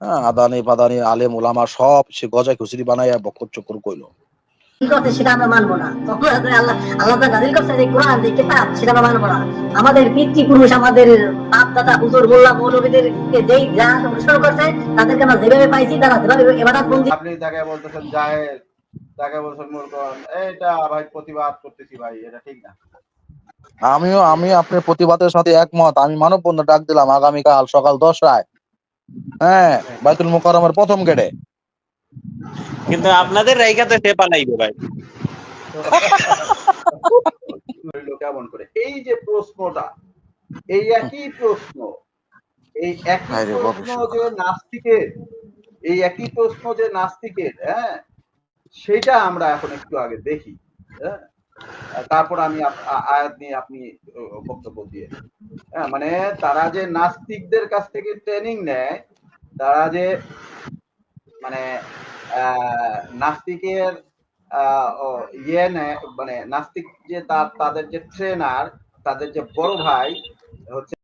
হ্যাঁ আদানি পাদানি আলেম ওলামা সব সে গজায় খুচরি বানাইয়া বকর চক্কর কইলো। কি করছে সেটা আমরা মানবো না। আল্লাহ আল্লাহ তাআলা করছে যে কোরআন যে কিতাব সেটা আমরা মানবো না। আমাদের পিতৃপুরুষ আমাদের বাপ দাদা হুজুর মোল্লা মৌলবীদেরকে যেই যা অনুসরণ করছে তাদেরকে আমরা যেভাবে পাইছি তারা যেভাবে এবাদত বন্দি আপনি তাকে বলতেছেন জাহেল তাকে বলছেন এটা ভাই প্রতিবাদ করতেছি ভাই এটা ঠিক না। আমিও আমি আপনার প্রতিবাদের সাথে একমত। আমি মানব বন্ধ ডাক দিলাম আগামীকাল সকাল দশটায়। হ্যাঁ বাইতুল মোকাররমের প্রথম গেটে। কিন্তু আপনাদের রাইখাতে সে পালাইবে ভাই। কেমন করে এই যে প্রশ্নটা এই একই প্রশ্ন এই একই প্রশ্ন যে নাস্তিকের এই একই প্রশ্ন যে নাস্তিকের হ্যাঁ সেটা আমরা এখন একটু আগে দেখি হ্যাঁ। তারপর আমি আয়াত নিয়ে আপনি বক্তব্য দিয়ে হ্যাঁ মানে তারা যে নাস্তিকদের কাছ থেকে ট্রেনিং নেয়, তারা যে মানে নাস্তিকের ইয়ে নেয় মানে নাস্তিক যে তার, তাদের যে ট্রেনার তাদের যে বড় ভাই, হচ্ছে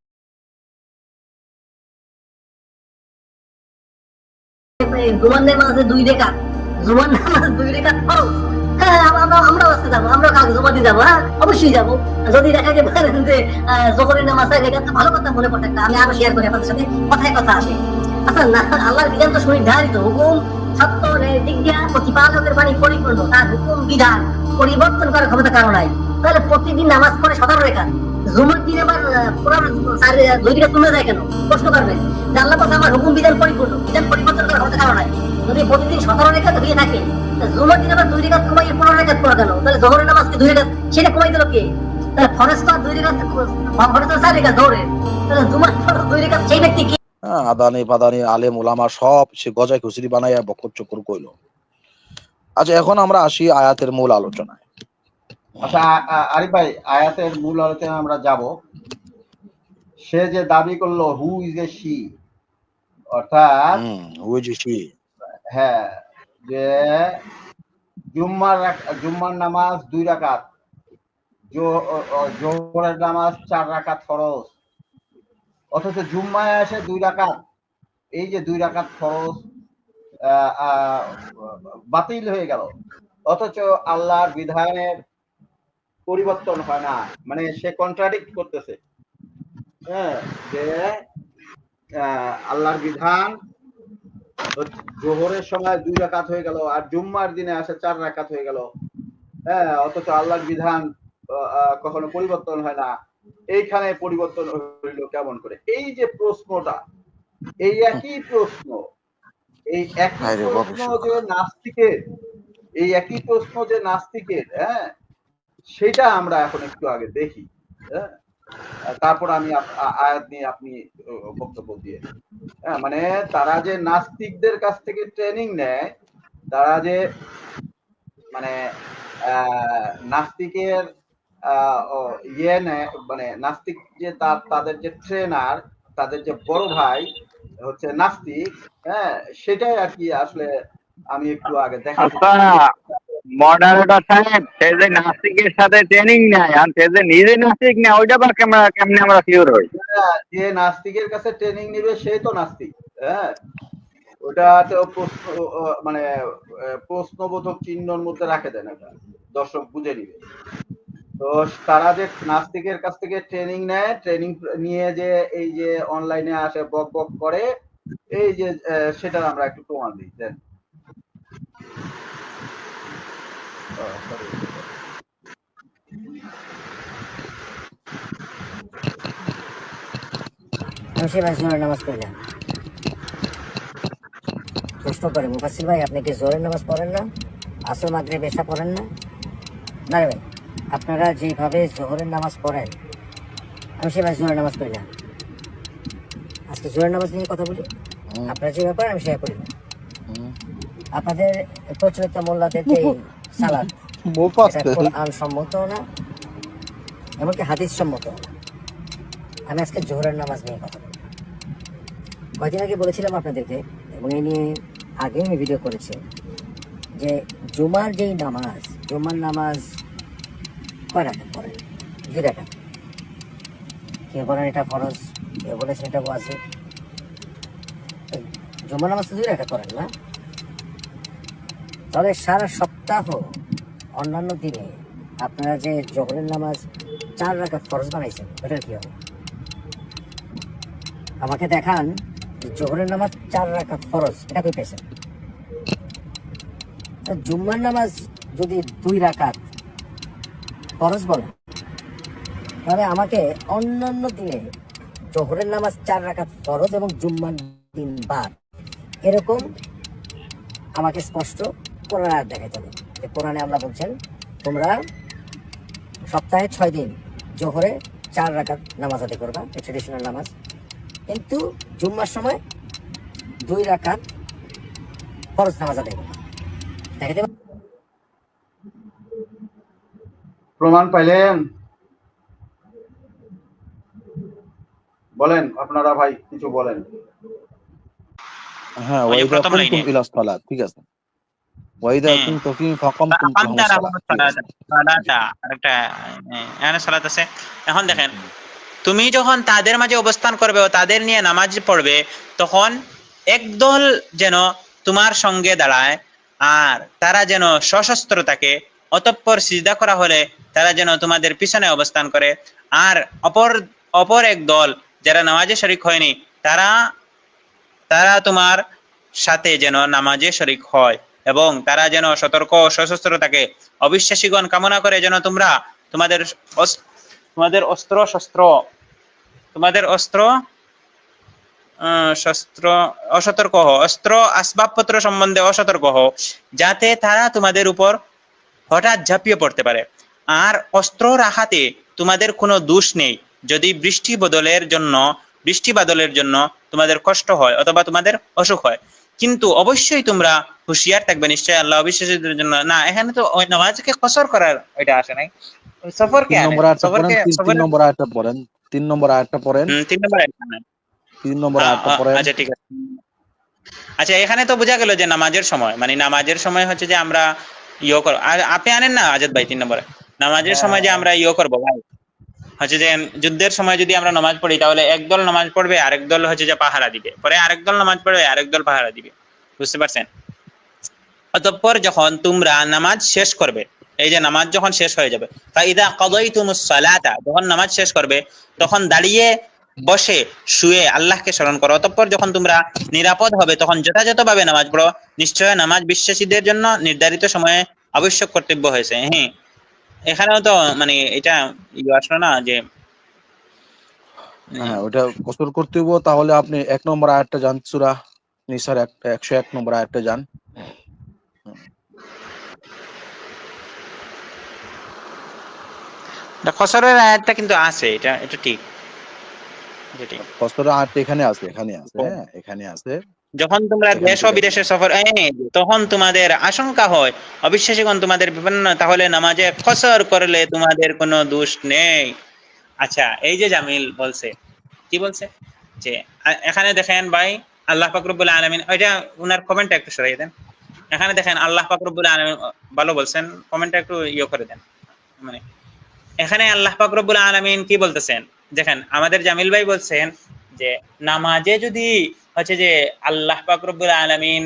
জুমান নামাজে দুই রেখাত। জুমান নামাজ দুই ফরজ। হ্যাঁ আমরা আজকে যাব জমা দিয়ে যাব হ্যাঁ? অবশ্যই যাব। যদি দেখা বলেন যে জোহরের নামাজ চাই রেখাত ভালো কথা মনে পড়ে আমি আরও শেয়ার করি আপনাদের সাথে, কথায় কথা আসে। আচ্ছা না, আল্লাহর বিধান তো সুনির্ধারিত হুকুম সত্য ন্যায় প্রতিপালকের বাণী পরিপূর্ণ, তার হুকুম বিধান, পরিবর্তন করার ক্ষমতা কারও নাই। তাহলে প্রতিদিন নামাজ পড়ে সতেরো রেখা। জুমার দিন আবার দুই দিকে তুলে যায় কেন? প্রশ্ন করবে যে বলছে আমার হুকুম বিধান পরিপূর্ণ, বিধান পরিবর্তন করার ক্ষমতা কারও নাই। যদি প্রতিদিন সতেরো রেখা হয়ে থাকে তা জুমার দিন আবার দুই রেখা কমাই পনেরো রেখা পড়া কেন তাহলে জহরের নামাজকে দুই রেখা সেটা কমাই দিল কে? তাহলে ফরেজ তো দুই রেখা ফরেজ তো চার রেখা জহরের। তাহলে জুমার ফরজ দুই রেখা সেই ব্যক্তি কি? হ্যাঁ আদানি পাদানি আলেম ওলামা সব সে গজায় খুচরি বানাইয়া বকর কইলো। আচ্ছা এখন আমরা আসি আয়াতের মূল আলোচনায়। আচ্ছা আরিফ ভাই আয়াতের মূল আলোচনায় আমরা যাব। সে যে দাবি করল হু ইজ এ শি অর্থাৎ হুম বুঝেছি হ্যাঁ যে জুম্মার জুম্মার নামাজ দুই রাকাত। জোহরের নামাজ চার রাকাত ফরজ। অথচ জুম্মায় আসে দুই রাকাত। এই যে দুই রাকাত আহ, বাতিল হয়ে গেল। অথচ আল্লাহর বিধানের পরিবর্তন হয় না। মানে সে কন্ট্রাডিক্ট করতেছে। হ্যাঁ যে আল্লাহর বিধান জোহরের সময় দুই রাকাত হয়ে গেল আর জুম্মার দিনে আসে চার রাকাত হয়ে গেল। হ্যাঁ অথচ আল্লাহর বিধান কখনো পরিবর্তন হয় না। এইখানে পরিবর্তন হইল কেমন করে? এই যে প্রশ্নটা এই একই প্রশ্ন এই একই। প্রশ্ন যে নাস্তিকের এই একই প্রশ্ন যে নাস্তিকের হ্যাঁ সেটা আমরা এখন একটু আগে দেখি হ্যাঁ। তারপর আমি আয়াত নিয়ে আপনি বক্তব্য দিয়ে হ্যাঁ মানে তারা যে নাস্তিকদের কাছ থেকে ট্রেনিং নেয়, তারা যে মানে নাস্তিকের ইয়ে নেয় মানে নাস্তিক যে তার তাদের যে ট্রেনার তাদের যে বড় ভাই হচ্ছে নাস্তিক হ্যাঁ সেটাই আর কি আসলে আমি একটু আগে আচ্ছা মডারেটর সাহেব, সে যে নাস্তিকের সাথে ট্রেনিং নেয় আর সে যে নিজে নাস্তিক নেয়, ওইটা আবার কেমন কেমনে আমরা হই? যে নাস্তিকের কাছে ট্রেনিং তো নাস্তিক হ্যাঁ? ওটা তো প্রশ্ন মানে প্রশ্নবোধক চিহ্নর মধ্যে রাখে দেন এটা, দর্শক বুঝে নিবে। তো তারা যে নাস্তিকের কাছ থেকে ট্রেনিং নেয় ট্রেনিং নিয়ে যে এই যে অনলাইনে আসে, বক বক করে, এই যে সেটা আমরা একটু প্রমাণ দিই দেন আহ, sorry. মুন্সি ভাই জোরের নামাজ পড়লেন প্রশ্ন করে মুফাসির ভাই আপনি কি জোরের নামাজ পড়েন না? আসর বেশা পড়েন না? না রে ভাই আপনারা যেভাবে জোহরের নামাজ পড়েন আমি সে ভাই জোরের নামাজ পড়লাম আজকে জোরের নামাজ নিয়ে কথা বলি? আপনারা যে ব্যাপার আমি সেটা করি না। আপনাদের প্রচলিত মোল্লাদের যে সালাদ। সম্মত না এমনকি হাদিস সম্মত। আমি আজকে জোহরের নামাজ নিয়ে কথা বলব। কয়দিন আগে বলেছিলাম আপনাদেরকে এবং এই নিয়ে আগে আমি ভিডিও করেছি যে জুমার যেই নামাজ জুমার নামাজ কয় রাখা পড়ে? দুই রাখা কেউ বলেন এটা ফরজ কেউ বলেছেন এটা ওয়াজিব? জুম্মার নামাজ তো দুই রাখাত পড়েন না। তাহলে সারা সপ্তাহ, অন্যান্য দিনে আপনারা যে জহরের নামাজ চার রাখাত ফরজ বানাইছেন এটার কি হবে? আমাকে দেখান জোহরের নামাজ চার রাকাত ফরজ, এটা কই পেয়েছেন? জুম্মার নামাজ যদি দুই রাকাত ফরজ বলেন, তাহলে আমাকে অন্যান্য দিনে জোহরের নামাজ চার রাকাত ফরজ এবং জুম্মার দিন বাদ, এরকম আমাকে স্পষ্ট কোরআন আয়াত দেখাইতে হবে যে কোরআনে আমরা বলছেন তোমরা সপ্তাহে ছয় দিন জোহরে চার রাকাত নামাজ আদায় করবা ট্রেডিশনাল নামাজ। কিন্তু জুম্মার সময় দুই রাকাত ফরজ নামাজ আদায় করবা। পারবেন? প্রমাণ পাইলেন? বলেন আপনারা ভাই কিছু বলেন। হ্যাঁ ঠিক আছে। ওয়াইদা। ফি ফাকামতুম সালাত আছে। এখন দেখেন তুমি যখন তাদের মাঝে অবস্থান করবে ও তাদের নিয়ে নামাজ পড়বে তখন একদল যেন তোমার সঙ্গে দাঁড়ায় আর তারা যেন সশস্ত্র থাকে অতঃপর সিজদা করা হলে তারা যেন তোমাদের পিছনে অবস্থান করে আর অপর অপর এক দল যারা নামাজে শরিক হয়নি তারা তারা তোমার সাথে যেন নামাজে শরিক হয়। এবং তারা যেন সতর্ক ও সশস্ত্র থাকে অবিশ্বাসীগণ কামনা করে যেন তোমরা তোমাদের তোমাদের অস্ত্র শস্ত্র, তোমাদের অস্ত্র শস্ত্র অসতর্ক অস্ত্র আসবাবপত্র সম্বন্ধে অসতর্ক হও, যাতে তারা তোমাদের উপর হঠাৎ ঝাঁপিয়ে পড়তে পারে। আর অস্ত্র রাখাতে তোমাদের কোনো দোষ নেই। যদি বৃষ্টি বদলের জন্য বৃষ্টি বাদলের জন্য তোমাদের কষ্ট হয় অথবা তোমাদের অসুখ হয়। কিন্তু অবশ্যই তোমরা হুঁশিয়ার থাকবে নিশ্চয় আল্লাহ অবিশ্বাসীদের জন্য। না এখানে তো ওই নামাজকে কসর করার ওইটা আসে নাই। ওই সফরকে তিন আনে নম্বর আয়াতটা পড়েন তিন- তিন নম্বর আয়াতটা পড়েন তিন নম্বর আয়াতটা পড়েন। তিন নম্বর তিন আয়াতটা পড়েন। আচ্ছা ঠিক আছে। আচ্ছা এখানে তো বোঝা গেল যে নামাজের সময় মানে নামাজের সময় হচ্ছে যে আমরা ইয়ে করব। আর আপনি আনেন না আজাদ ভাই তিন নম্বরে? নামাজের সময় যে আমরা ইয়ে করব ভাই। হচ্ছে যে, যুদ্ধের সময় যদি আমরা নামাজ পড়ি, তাহলে একদল নামাজ পড়বে, আরেক দল হচ্ছে যে পাহারা দিবে। পরে আরেক দল নামাজ পড়বে, আরেক দল পাহারা দিবে। বুঝতে পারছেন? অতঃপর যখন তোমরা নামাজ শেষ করবে, এই যে নামাজ যখন শেষ হয়ে যাবে, ফাইদা কাদাইতুমুস সালাতা, যখন নামাজ শেষ করবে, তখন দাঁড়িয়ে বসে শুয়ে আল্লাহকে স্মরণ করো। অতঃপর যখন তোমরা নিরাপদ হবে, তখন যথাযথভাবে নামাজ পড়ো। নিশ্চয় নামাজ বিশ্বাসীদের জন্য নির্ধারিত সময়ে আবশ্যক কর্তব্য হয়েছে। হ্যাঁ এখানেও তো মানে এটা ইয়ে আসলো না যে হ্যাঁ ওটা কসর করতে হইব তাহলে আপনি এক নম্বর আয়াতটা যান সূরা নিসার এক একশো এক নম্বর আয়াতটা যান। এটা খসরের আয়াতটা কিন্তু আছে এটা এটা ঠিক। এটা ঠিক। কসরের আয়াতটা এখানে আছে এখানে আছে হ্যাঁ এখানে আছে। যখন তোমরা দেশ ও বিদেশে সফর তখন তোমাদের আশঙ্কা হয়। অবিশ্বাসীগণ তোমাদের বিপন্ন তাহলে নামাজে খসর করলে তোমাদের কোনো দোষ নেই। আচ্ছা এই যে জামিল বলছে কি বলছে? যে এখানে দেখেন ভাই আল্লাহ ফাকরুবুল আলমিন ওইটা উনার কমেন্টটা একটু সরাই দেন। এখানে দেখেন আল্লাহ ফাকরুবুল আলমিন ভালো বলছেন কমেন্টটা একটু ইয়ে করে দেন। মানে এখানে আল্লাহ ফাকরুবুল আলমিন কি বলতেছেন? দেখেন আমাদের জামিল ভাই বলছেন যে নামাজে যদি হচ্ছে যে আল্লাহ পাক রব্বুল আলামিন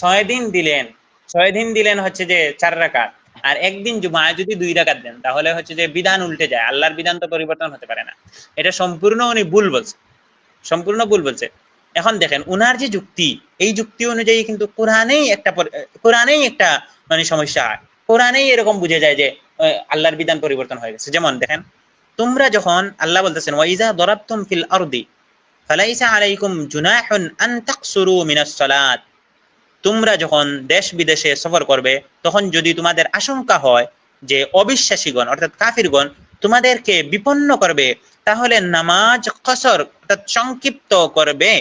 ছয় দিন দিলেন, ছয় দিন দিলেন হচ্ছে যে চার রাকাত। আর একদিন জুমায় যদি দুই রাকাত দেন, তাহলে হচ্ছে যে বিধান উল্টে যায়। আল্লাহর বিধান তো পরিবর্তন হতে পারে না। এটা সম্পূর্ণ উনি ভুল বলছে। সম্পূর্ণ ভুল বলছে। এখন দেখেন, উনার যে যুক্তি, এই যুক্তি অনুযায়ী কিন্তু কোরআনেই একটা কোরআনেই একটা মানে সমস্যা হয়। কোরআনেই এরকম বুঝে যায় যে আল্লাহর বিধান পরিবর্তন হয়ে গেছে। যেমন দেখেন, তোমরা যখন আল্লাহ বলতেছেন ওয়াইজা দরাবতুম ফিল আরদি ফালাইসা আলাইকুম জুনাহুন আন তাকসুরু মিনাস সালাত। তোমরা যখন দেশ বিদেশে সফর করবে, তখন যদি তোমাদের আশঙ্কা হয় যে অবিশ্বাসীগণ, অর্থাৎ কাফিরগণ, তোমাদেরকে বিপন্ন করবে, তাহলে নামাজ কসর অর্থাৎ সংক্ষিপ্ত করবে।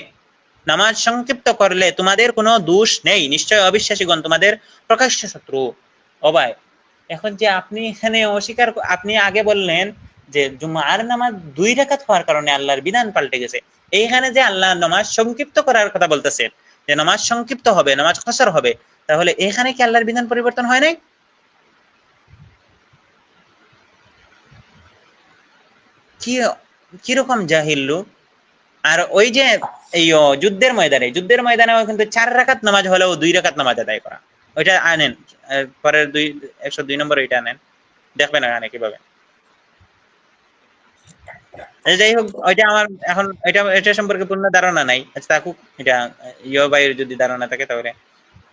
নামাজ সংক্ষিপ্ত করলে তোমাদের কোনো দোষ নেই। নিশ্চয় অবিশ্বাসীগণ তোমাদের প্রকাশ্য শত্রু। ভাই এখন যে আপনি এখানে অস্বীকার আপনি আগে বললেন যে জুমার নামাজ দুই রাকাত হওয়ার কারণে আল্লাহর বিধান পাল্টে গেছে। এইখানে যে আল্লাহর নামাজ সংক্ষিপ্ত করার কথা বলতেছেন যে নামাজ সংক্ষিপ্ত হবে, নামাজ খসর হবে, তাহলে এখানে কি আল্লাহর বিধান পরিবর্তন হয় নাই? কি, কীরকম জাহিল লোক আর ওই যে এই যুদ্ধের ময়দানে যুদ্ধের ময়দানে কিন্তু চার রাকাত নামাজ হলেও দুই রাকাত নামাজ আদায় করা। ওইটা আনেন পরের দুই, একশো দুই নম্বর ওইটা আনেন। দেখবেন এখানে কীভাবে। যাই হোক ওইটা আমার এখন এটা এটা সম্পর্কে পূর্ণ ধারণা নাই। আচ্ছা থাকুক এটা ইয় যদি ধারণা থাকে তাহলে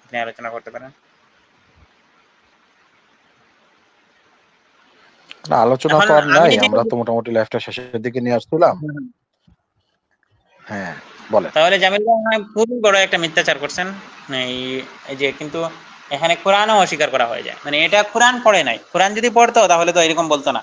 আপনি আলোচনা করতে পারেন। না আলোচনা নাই আমরা তো মোটামুটি লাইফটা শেষের দিকে নিয়ে আসছিলাম। হ্যাঁ বলেন। তাহলে জামিল ভাই খুবই বড় একটা মিথ্যাচার করছেন। এই এই যে কিন্তু এখানে কোরআনও অস্বীকার করা হয়ে যায়। মানে এটা কোরআন পড়ে নাই। কোরআন যদি পড়তো তাহলে তো এরকম বলতো না।